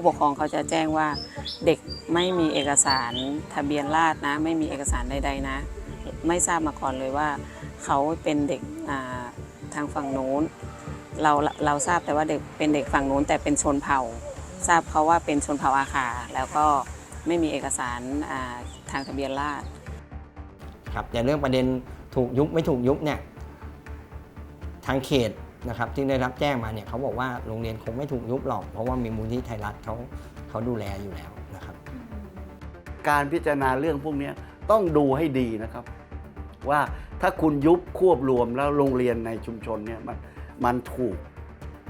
ผู้ปกครองเขาจะแจ้งว่าเด็กไม่มีเอกสารทะเบียนราษนะ ไม่มีเอกสารใดๆนะ ไม่ทราบมาก่อนเลยว่า เขาเป็นเด็กทางฝั่งโน้นเราเราทราบแต่ว่าเด็กเป็นเด็กฝั่งโน้นแต่เป็นชนเผ่า ทราบเขาว่าเป็นชนเผ่าอาคาแล้วก็ไม่มีเอกสารทางทะเบียนราษครับแต่เรื่องประเด็นถูกยุบไม่ถูกยุบเนี่ยทางเขต นะครับที่ได้รับแจ้งมาเนี่ยเขาบอกว่าโรงเรียนคงไม่ถูกยุบหรอก เพราะว่ามีมูลที่ไทยรัฐเขาเขาดูแลอยู่แล้วนะครับ การพิจารณาเรื่องพวกนี้ต้องดูให้ดีนะครับ ว่าถ้าคุณยุบควบรวมแล้วโรงเรียนในชุมชนเนี่ยมันมันถูก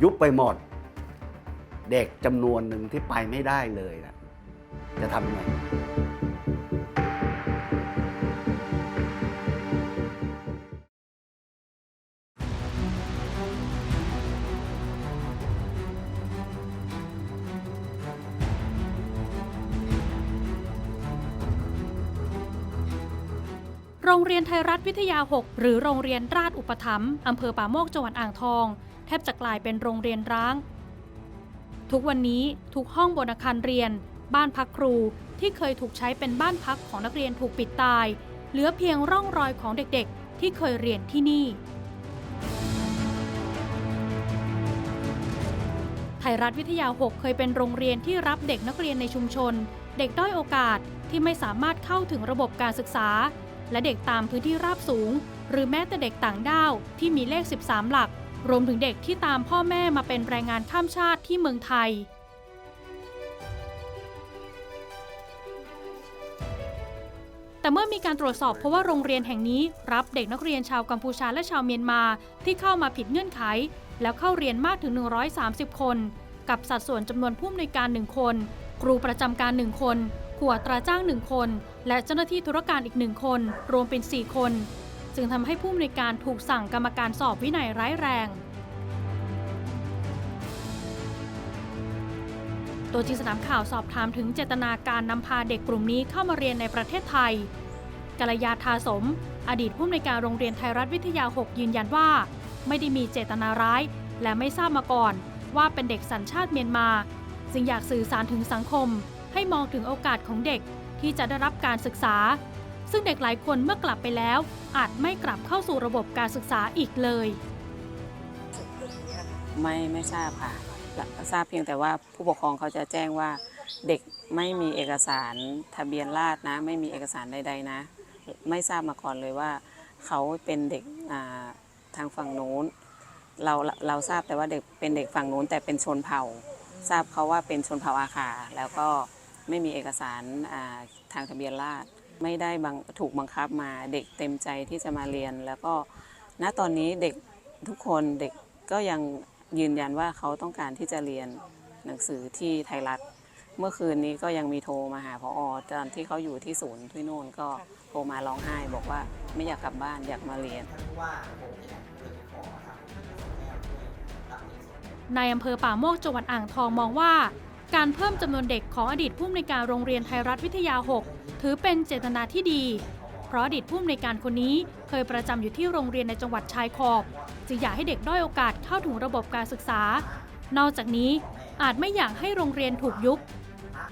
ยุบไปหมด เด็กจำนวนหนึ่งที่ไปไม่ได้เลยนะจะทำยังไง รงเรียนไทยรัฐวิทยา 6 หรือโรงเรียนราชอุปถัมภ์อำเภอป่าโมกจังหวัดอ่างทอง แทบจะกลายเป็นโรงเรียนร้าง ทุกวันนี้ทุกห้องบนอาคารเรียน บ้านพักครูที่เคยถูกใช้เป็นบ้านพักของนักเรียนถูกปิดตาย เหลือเพียงร่องรอยของเด็กๆ ที่เคยเรียนที่นี่ ไทยรัฐวิทยา 6 เคยเป็นโรงเรียนที่รับเด็กนักเรียนในชุมชน เด็กด้อยโอกาสที่ไม่สามารถเข้าถึงระบบการศึกษา และเด็กตามพื้นที่ราบสูง หรือแม้แต่เด็กต่างด้าวที่มีเลข 13 หลัก รวมถึงเด็กที่ตามพ่อแม่มาเป็นแรงงานข้ามชาติที่เมืองไทย แต่เมื่อมีการตรวจสอบเพราะว่าโรงเรียนแห่งนี้รับเด็กนักเรียนชาวกัมพูชาและชาวเมียนมาที่เข้ามาผิดเงื่อนไข แล้วเข้าเรียนมากถึง 130 คน กับสัดส่วนจำนวนผู้อำนวยการ 1 คน ครูประจำการ 1 คน ครูอัตราจ้าง 1 คน และเจ้าหน้าที่ธุรการอีก 1 คน รวมเป็น 4 คน จึงทำให้ผู้อำนวยการถูกสั่งกรรมการสอบวินัยร้ายแรง ตัวจริงสนามข่าวสอบถามถึงเจตนาการนำพาเด็กกลุ่มนี้เข้ามาเรียนในประเทศไทยกัลยาทาสม อดีตผู้อำนวยการโรงเรียนไทยรัฐวิทยา 6 ยืนยันว่า ไม่ได้มีเจตนาร้าย และไม่ทราบมาก่อน ว่าเป็นเด็กสัญชาติเมียนมาจึงอยากสื่อสารถึงสังคม ให้มองถึงโอกาสของเด็กที่จะได้รับการศึกษา ซึ่งเด็กหลายคนเมื่อกลับไปแล้ว อาจไม่กลับเข้าสู่ระบบการศึกษาอีกเลย ไม่ไม่ทราบค่ะทราบเพียงแต่ว่าผู้ปกครองเขาจะแจ้งว่าเด็กไม่มีเอกสารทะเบียนราษนะ ไม่มีเอกสารใดๆนะ ไม่ทราบมาก่อนเลยว่า เขาเป็นเด็กาทางฝั่งโน้นเราเราทราบแต่ว่าเด็กเป็นเด็กฝั่งโน้นแต่เป็นชนเผ่า ทราบเขาว่าเป็นชนเผ่าอาคาแล้วก็ ไม่มีเอกสารทางทะเบียนราษฎรไม่ได้ถูกบังคับมาเด็กเต็มใจที่จะมาเรียน แล้วก็ณตอนนี้เด็กทุกคนเด็กก็ยังยืนยันว่าเขาต้องการที่จะเรียนหนังสือที่ไทยรัฐ เมื่อคืนนี้ก็ยังมีโทรมาหาพออตอนที่เขาอยู่ที่ศูนย์ที่โน่นก็โทรมาร้องไห้ บอกว่าไม่อยากกลับบ้านอยากมาเรียนในอำเภอป่าโมกจังหวัดอ่างทองมองว่า การเพิ่มจำนวนเด็กของอดีตผู้อำนวยการโรงเรียนไทยรัฐวิทยา 6 ถือเป็นเจตนาที่ดี เพราะอดีตผู้อำนวยการคนนี้เคยประจำอยู่ที่โรงเรียนในจังหวัดชายขอบจึงอยากให้เด็กด้อยโอกาสเข้าถึงระบบการศึกษา นอกจากนี้อาจไม่อยากให้โรงเรียนถูกยุบ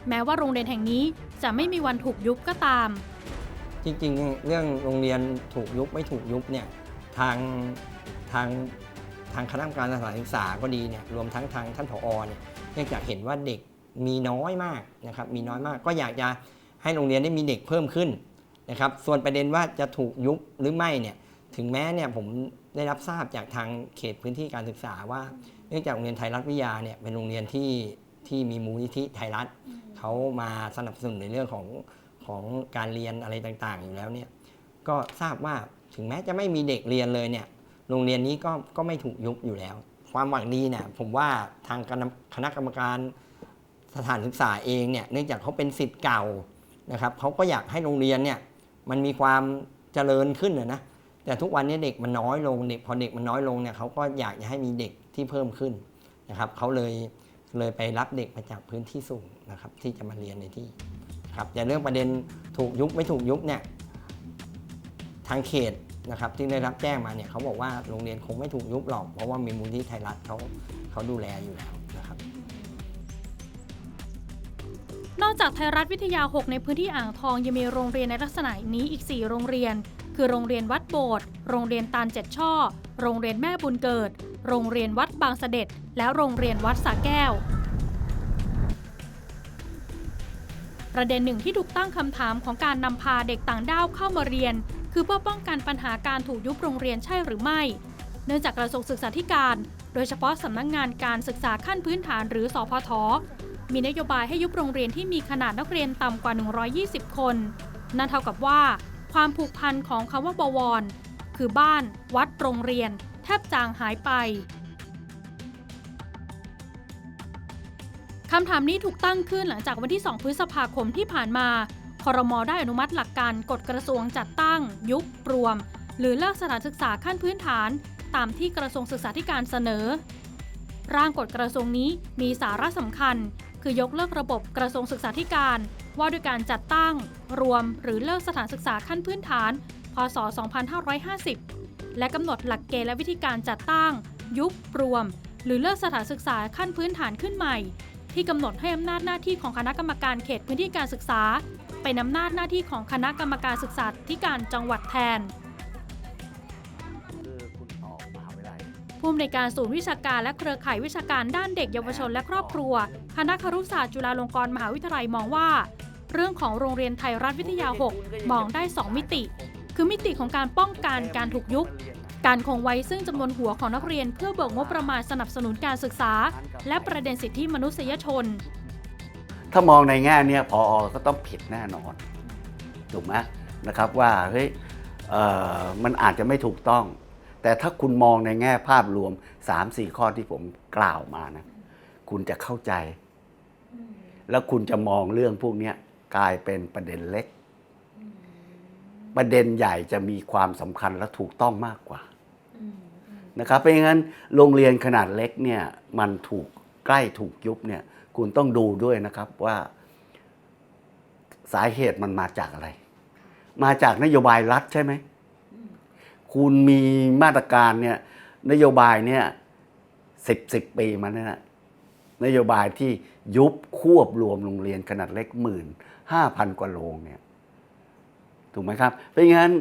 แม้ว่าโรงเรียนแห่งนี้จะไม่มีวันถูกยุบก็ตาม จริงๆ เรื่องโรงเรียนถูกยุบไม่ถูกยุบเนี่ยทางทางทางคณะกรรมการสถานศึกษาก็ดีเนี่ยรวมทั้งทางท่านผอเนี่ย เนื่องจากเห็นว่าเด็กมีน้อยมากนะครับมีน้อยมาก ก็อยากจะให้โรงเรียนได้มีเด็กเพิ่มขึ้นนะครับส่วนประเด็นว่าจะถูกยุบหรือไม่เนี่ยถึงแม้เนี่ยผมได้รับทราบจากทางเขตพื้นที่การศึกษาว่า เนื่องจากโรงเรียนไทยรัฐวิทยาเนี่ยเป็นโรงเรียนที่ที่มีมูลนิธิไทยรัฐเขามาสนับสนุนในเรื่องของของการเรียนอะไรต่างๆ อยู่แล้วเนี่ยก็ทราบว่าถึงแม้จะไม่มีเด็กเรียนเลยเนี่ยโรงเรียนนี้ก็ก็ไม่ถูกยุบอยู่แล้ว ความหวังดีเนี่ยผมว่าทางคณะกรรมการสถานศึกษาเองเนี่ยเนื่องจากเขาเป็นสิทธิ์เก่านะครับเขาก็อยากให้โรงเรียนเนี่ยมันมีความเจริญขึ้นนะนะแต่ทุกวันนี้เด็กมันน้อยลงเด็กพอเด็กมันน้อยลงเนี่ยเขาก็อยากจะให้มีเด็กที่เพิ่มขึ้นนะครับเขาเลยเลยไปรับเด็กมาจากพื้นที่สูงนะครับที่จะมาเรียนในที่ครับแต่เรื่องประเด็นถูกยุบไม่ถูกยุบเนี่ยทางเขต นะครับที่ได้รับแจ้งมาเนี่ยเขาบอกว่าโรงเรียนคงไม่ถูกยุบหรอก เพราะว่ามีมูลที่ไทยรัฐเขาเขาดูแลอยู่แล้วนะครับ นอกจากไทยรัฐวิทยา 6 ในพื้นที่อ่างทองยังมีโรงเรียนในลักษณะนี้อีก 4 โรงเรียน คือโรงเรียนวัดโบสถ์โรงเรียนตาลเจ็ดช่อ โรงเรียนแม่บุญเกิด โรงเรียนวัดบางเสด็จ และโรงเรียนวัดสาแก้วประเด็นหนึ่งที่ถูกตั้งคำถามของการนำพาเด็กต่างด้าวเข้ามาเรียน คือเพื่อป้องกันปัญหาการถูกยุบโรงเรียนใช่หรือไม่ เนื่องจากกระทรวงศึกษาธิการ โดยเฉพาะสำนักงงานการศึกษาขั้นพื้นฐานหรือสพท มีนโยบายให้ยุบโรงเรียนที่มีขนาดนักเรียนต่ำกว่า 120 คน นั่นเท่ากับว่า ความผูกพันของคำว่าบวร คือบ้าน วัดโรงเรียน แทบจางหายไปคำถามนี้ถูกตั้งขึ้นหลังจากวันที่ 2 พฤษภาคมที่ผ่านมา ครมได้อนุมัติหลักการกฎกระทรวงจัดตั้ง ยุบรวม หรือเลิกสถานศึกษาขั้นพื้นฐาน ตามที่กระทรวงศึกษาธิการเสนอ ร่างกฎกระทรวงนี้มีสาระสำคัญ คือยกเลิกระบบกระทรวงศึกษาธิการ ว่าด้วยการจัดตั้ง รวม หรือเลิกสถานศึกษาขั้นพื้นฐาน พศ 2550 และกำหนดหลักเกณฑ์และวิธีการจัดตั้ง ยุบรวม หรือเลิกสถานศึกษาขั้นพื้นฐานขึ้นใหม่ที่กำหนดให้อำนาจหน้าที่ของคณะกรรมการเขตพื้นที่การศึกษา เป็นอำนาจหน้าที่ของคณะกรรมการศึกษาธิการจังหวัดแทน คือคุณออกมหาวิทยาลัยผู้อำนวยการศูนย์วิชาการและเครือข่ายวิชาการด้านเด็กเยาวชนและครอบครัว คณะครุศาสตร์จุฬาลงกรณ์มหาวิทยาลัยมองว่า เรื่องของโรงเรียนไทยรัฐวิทยา 6 มองได้ 2 มิติ คือมิติของการป้องกันการถูกยุบ การคงไว้ซึ่งจำนวนหัวของนักเรียนเพื่อเบิกงบประมาณสนับสนุนการศึกษา และประเด็นสิทธิมนุษยชน ถ้ามองในแง่เนี้ยพอก็ต้องผิดแน่นอนถูกไหมนะครับว่าเฮ้ยมันอาจจะไม่ถูกต้อง แต่ถ้าคุณมองในแง่ภาพรวม 3-4 ข้อที่ผมกล่าวมานะคุณจะเข้าใจ แล้วคุณจะมองเรื่องพวกนี้กลายเป็นประเด็นเล็ก ประเด็นใหญ่จะมีความสำคัญและถูกต้องมากกว่านะครับเพราะงั้นโรงเรียนขนาดเล็กเนี่ยมันถูกใกล้ถูกยุบเนี่ย คุณต้องดูด้วยนะครับว่าสาเหตุมันมาจากอะไร มาจากนโยบายรัฐใช่ไหม คุณมีมาตรการเนี่ยนโยบายเนี่ยสิบสิบปีมาเนี่ยนโยบายที่ยุบควบรวมโรงเรียนขนาดเล็กหมื่นห้าพันกว่าโรงเนี่ยถูกไหมครับ เพราะงั้น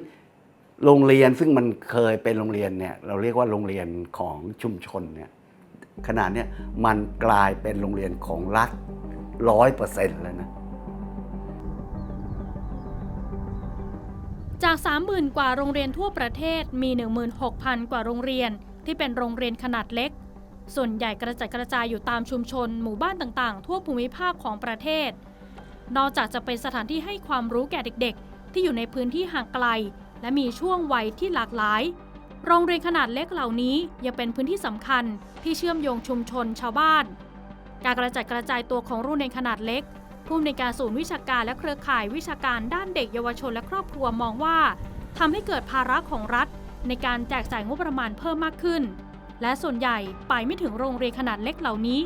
โรงเรียนซึ่งมันเคยเป็นโรงเรียนเนี่ยเราเรียกว่าโรงเรียนของชุมชนเนี่ย ขนาดนี้มันกลายเป็นโรงเรียนของรัฐร้อยเปอร์เซ็นต์แล้วนะจาก 30,000 กว่าโรงเรียนทั่วประเทศมี 16,000 กว่าโรงเรียน ที่เป็นโรงเรียนขนาดเล็ก ส่วนใหญ่กระจัดกระจายอยู่ตามชุมชน หมู่บ้านต่างๆ ทั่วภูมิภาคของประเทศ นอกจากจะเป็นสถานที่ให้ความรู้แก่เด็กๆ ที่อยู่ในพื้นที่ห่างไกล และมีช่วงวัยที่หลากหลาย โรงเรียนขนาดเล็กเหล่านี้ยังเป็นพื้นที่สำคัญที่เชื่อมโยงชุมชนชาวบ้าน การกระจัดกระจายตัวของโรงเรียนขนาดเล็กผู้อำนวยการศูนย์วิชาการและเครือข่ายวิชาการด้านเด็กเยาวชนและครอบครัวมองว่าทำให้เกิดภาระของรัฐ ในการแจกจ่ายงบประมาณเพิ่มมากขึ้น และส่วนใหญ่ไปไม่ถึงโรงเรียนขนาดเล็กเหล่านี้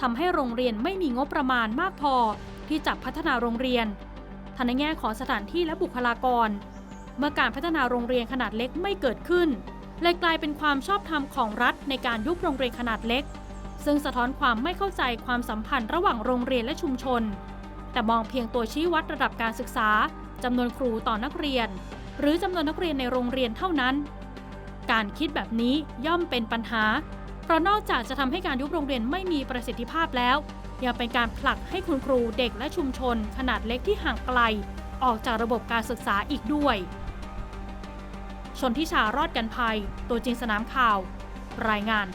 ทำให้โรงเรียนไม่มีงบประมาณมากพอ ที่จะพัฒนาโรงเรียนทั้งในแง่ของสถานที่และบุคลากร เมื่อการพัฒนาโรงเรียนขนาดเล็กไม่เกิดขึ้น เลยกลายเป็นความชอบธรรมของรัฐในการยุบโรงเรียนขนาดเล็ก ซึ่งสะท้อนความไม่เข้าใจความสัมพันธ์ระหว่างโรงเรียนและชุมชน แต่มองเพียงตัวชี้วัดระดับการศึกษาจำนวนครูต่อนักเรียน หรือจำนวนนักเรียนในโรงเรียนเท่านั้น การคิดแบบนี้ย่อมเป็นปัญหา เพราะนอกจากจะทำให้การยุบโรงเรียนไม่มีประสิทธิภาพแล้วยังเป็นการผลักให้คุณครูเด็กและชุมชน ขนาดเล็กที่ห่างไกล ออกจากระบบการศึกษาอีกด้วย ชนทิชารอดกันภัย ตัวจริงสนามข่าว รายงาน